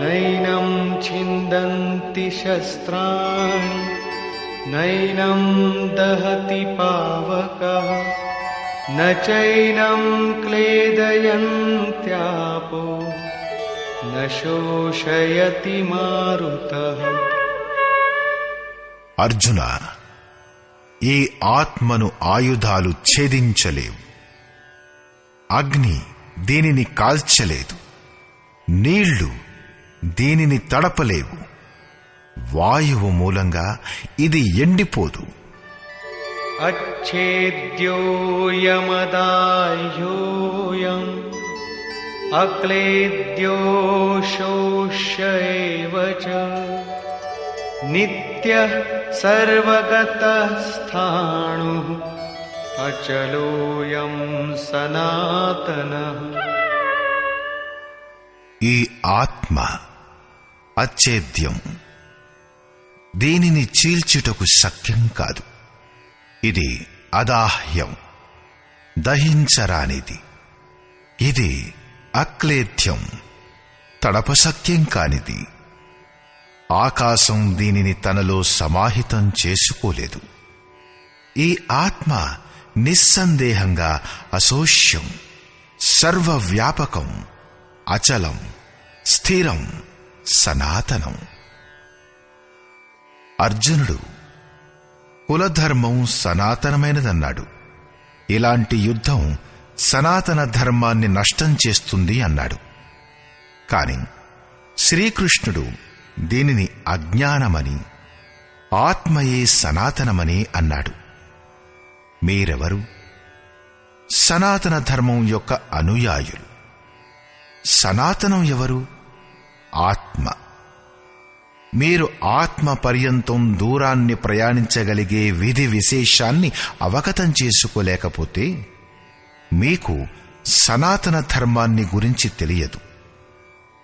नैनं छिन्दन्ति शस्त्राणि नैनं दहति पावकः न चैनं क्लेदयन्त्यापो न शोषयति मारुतः అర్జున ఈ ఆత్మను ఆయుధాలు ఛేదించలేవు అగ్ని దీనిని కాల్చలేదు నీళ్ళు దీనిని తడపలేవు. వాయువు మూలంగా ఇది ఎండిపోదు. అచ్చేద్యోయమదాయోయం అక్లేద్యో నిత్య సర్వగత స్థాణు అచలోయం సనాతనం ఈ ఆత్మ అచ్చేద్యం దీనిని చీల్చుటకు శక్యం కాదు. ఇది అదాహ్యం. దహించరానిది. ఇది అక్లేద్యం. తడపశక్యం కానిది. ఆకాశం దీనిని తనలో సమాహితం చేసుకోలేదు. ఈ ఆత్మ నిస్సందేహంగా అసోష్యం సర్వవ్యాపకం అచలం స్థిరం సనాతనం. అర్జునుడు కులధర్మం సనాతనమైనదన్నాడు. ఇలాంటి యుద్ధం సనాతన ధర్మాన్ని నష్టం చేస్తుంది అన్నాడు. కాని శ్రీకృష్ణుడు దీనిని అజ్ఞానమని ఆత్మయే సనాతనమని అన్నాడు. మీరెవరు? సనాతన ధర్మం యొక్క అనుయాయులు. సనాతనం ఎవరు? ఆత్మ. మీరు ఆత్మ పర్యంతం దూరాన్ని ప్రయాణించగలిగే విధి విశేషాన్ని అవగతం చేసుకోలేకపోతే మీకు సనాతన ధర్మాన్ని గురించి తెలియదు.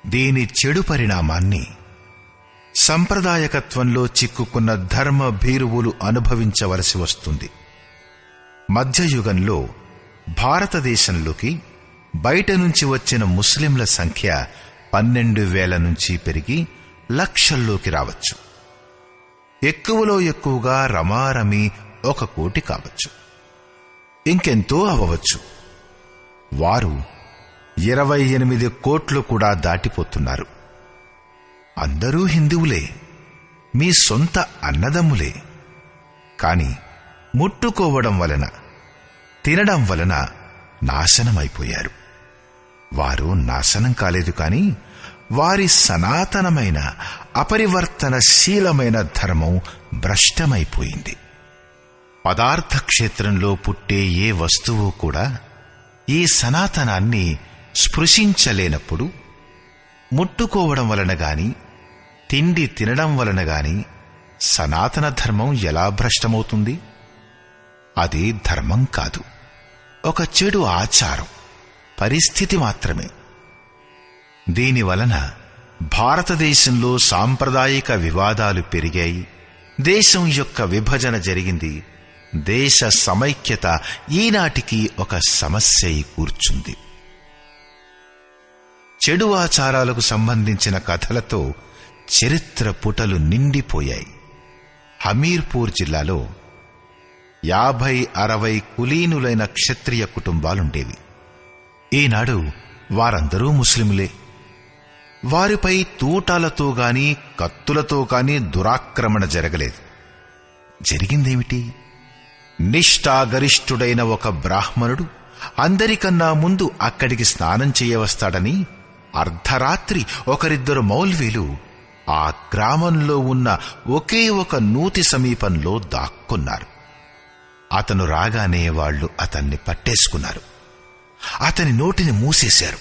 దీని చెడు పరిణామాన్ని సంప్రదాయకత్వంలో చిక్కుకున్న ధర్మ భీరువులు అనుభవించవలసి వస్తుంది. మధ్యయుగంలో భారతదేశంలోకి బయట నుంచి వచ్చిన ముస్లింల సంఖ్య పన్నెండు వేల నుంచి పెరిగి లక్షల్లోకి రావచ్చు. ఎక్కువలో ఎక్కువగా రమారమి ఒక కోటి కావచ్చు. ఇంకెంతో అవ్వవచ్చు వారు ఇరవై ఎనిమిది కోట్లు కూడా దాటిపోతున్నారు. అందరూ హిందువులే. మీ సొంత అన్నదమ్ములే. కాని ముట్టుకోవడం వలన తినడం వలన నాశనమైపోయారు. వారు నాశనం కాలేదు కాని వారి సనాతనమైన అపరివర్తనశీలమైన ధర్మం భ్రష్టమైపోయింది. పదార్థ క్షేత్రంలో పుట్టే ఏ వస్తువు కూడా ఈ సనాతనాన్ని స్పృశించలేనప్పుడు ముట్టుకోవడం వలన గాని తిండి తినడం వలన గాని సనాతన ధర్మం ఎలా భ్రష్టమవుతుంది? అది ధర్మం కాదు ఒక చెడు ఆచారం. పరిస్థితి మాత్రమే. దీనివలన భారతదేశంలో సాంప్రదాయిక వివాదాలు పెరిగాయి. దేశం యొక్క విభజన జరిగింది. దేశ సమైక్యత ఈనాటికి ఒక సమస్య కూర్చుంది. చెడు ఆచారాలకు సంబంధించిన కథలతో చరిత్ర పుటలు నిండిపోయాయి. హమీర్పూర్ జిల్లాలో యాభై అరవై కులీనులైన క్షత్రియ కుటుంబాలుండేవి. ఈనాడు వారందరూ ముస్లింలే వారిపై తూటాలతో గాని కత్తులతో గాని దురాక్రమణ జరగలేదు. జరిగిందేమిటి? నిష్ఠాగరిష్ఠుడైన ఒక బ్రాహ్మణుడు అందరికన్నా ముందు అక్కడికి స్నానం చేయవస్తాడని అర్ధరాత్రి ఒకరిద్దరు మౌల్వీలు ఆ గ్రామంలో ఉన్న ఒకే ఒక నూతి సమీపంలో దాక్కున్నారు. అతను రాగానే వాళ్ళు అతన్ని పట్టేసుకున్నారు. అతని నోటిని మూసేశారు.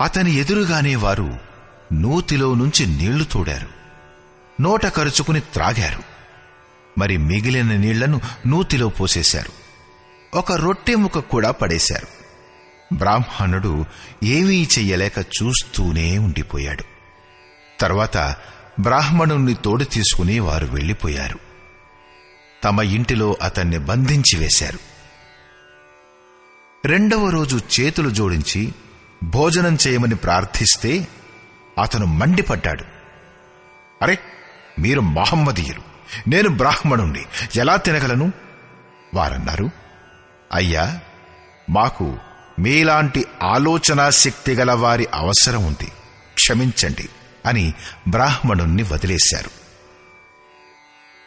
అతని ఎదురుగానే వారు నూతిలో నుంచి నీళ్ళు తోడారు. నోట కరుచుకుని త్రాగారు. మరి మిగిలిన నీళ్ళను నూతిలో పోసేశారు. ఒక రొట్టె ముక్క కూడా పడేశారు. బ్రాహ్మణుడు ఏమీ చెయ్యలేక చూస్తూనే ఉండిపోయాడు. తర్వాత బ్రాహ్మణుణ్ణి తోడు తీసుకుని వారు వెళ్ళిపోయారు. తమ ఇంటిలో అతన్ని బంధించి వేశారు. రెండవ రోజు చేతులు జోడించి భోజనం చేయమని ప్రార్థిస్తే అతను మండిపడ్డాడు. అరే మీరు మహమ్మదీయులు. నేను బ్రాహ్మణుణ్ణి. ఎలా తినగలను? వారన్నారు అయ్యా మాకు మీలాంటి ఆలోచనా శక్తి గల వారి అవసరం ఉంది. క్షమించండి అని బ్రాహ్మణుణ్ణి వదిలేశారు.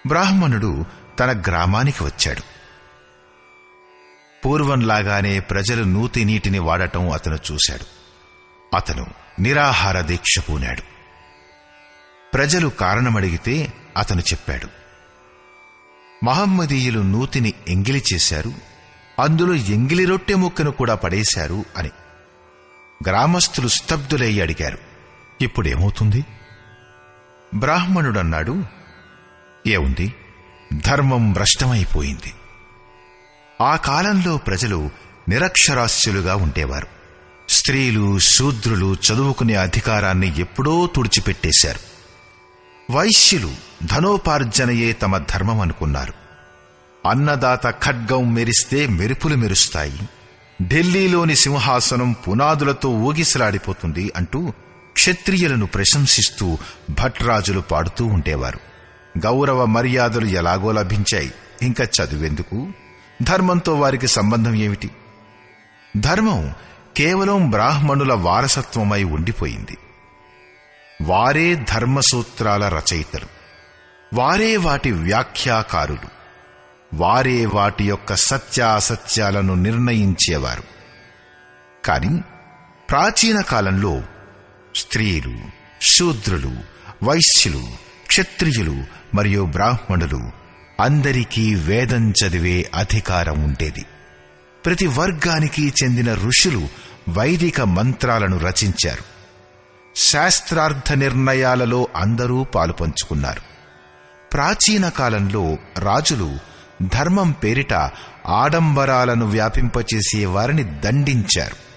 బ్రాహ్మణుడు తన గ్రామానికి వచ్చాడు. పూర్వంలాగానే ప్రజలు నూతి నీటిని వాడటం అతను చూశాడు. అతను నిరాహార దీక్ష పూనాడు. ప్రజలు కారణమడిగితే అతను చెప్పాడు మహమ్మదీయులు నూతిని ఎంగిలి చేశారు అందులో ఎంగిలి రొట్టె ముక్కను కూడా పడేశారు అని. గ్రామస్తులు స్తబ్దులయ్యి అడిగారు ఇప్పుడేమవుతుంది? బ్రాహ్మణుడన్నాడు ఏముంది? ధర్మం భ్రష్టమైపోయింది. ఆ కాలంలో ప్రజలు నిరక్షరాస్యులుగా ఉండేవారు. స్త్రీలు శూద్రులు చదువుకునే అధికారాన్ని ఎప్పుడో తుడిచిపెట్టేశారు. వైశ్యులు ధనోపార్జనయే తమ ధర్మం అనుకున్నారు. అన్నదాత ఖడ్గం మెరిస్తే మెరుపులు మెరుస్తాయి. ఢిల్లీలోని సింహాసనం పునాదులతో ఊగిసలాడిపోతుంది అంటూ క్షత్రియులను ప్రశంసిస్తూ భట్రాజులు పాడుతూ ఉండేవారు. గౌరవ మర్యాదలు ఎలాగో లభించాయి. ఇంకా చదువెందుకు? ధర్మంతో వారికి సంబంధం ఏమిటి? ధర్మం కేవలం బ్రాహ్మణుల వారసత్వమై ఉండిపోయింది. వారే ధర్మసూత్రాల రచయితలు. వారే వాటి వ్యాఖ్యాకారులు. వారే వాటి యొక్క సత్యాసత్యాలను నిర్ణయించేవారు. కాని ప్రాచీన కాలంలో స్త్రీలు శూద్రులు వైశ్యులు క్షత్రియులు మరియు బ్రాహ్మణులు అందరికీ వేదం చదివే అధికారం ఉండేది. ప్రతి వర్గానికి చెందిన ఋషులు వైదిక మంత్రాలను రచించారు. శాస్త్రార్థ నిర్ణయాలలో అందరూ పాలుపంచుకున్నారు ప్రాచీన కాలంలో రాజులు ధర్మం పేరిట ఆడంబరాలను వ్యాపింపచేసే వారిని దండించారు.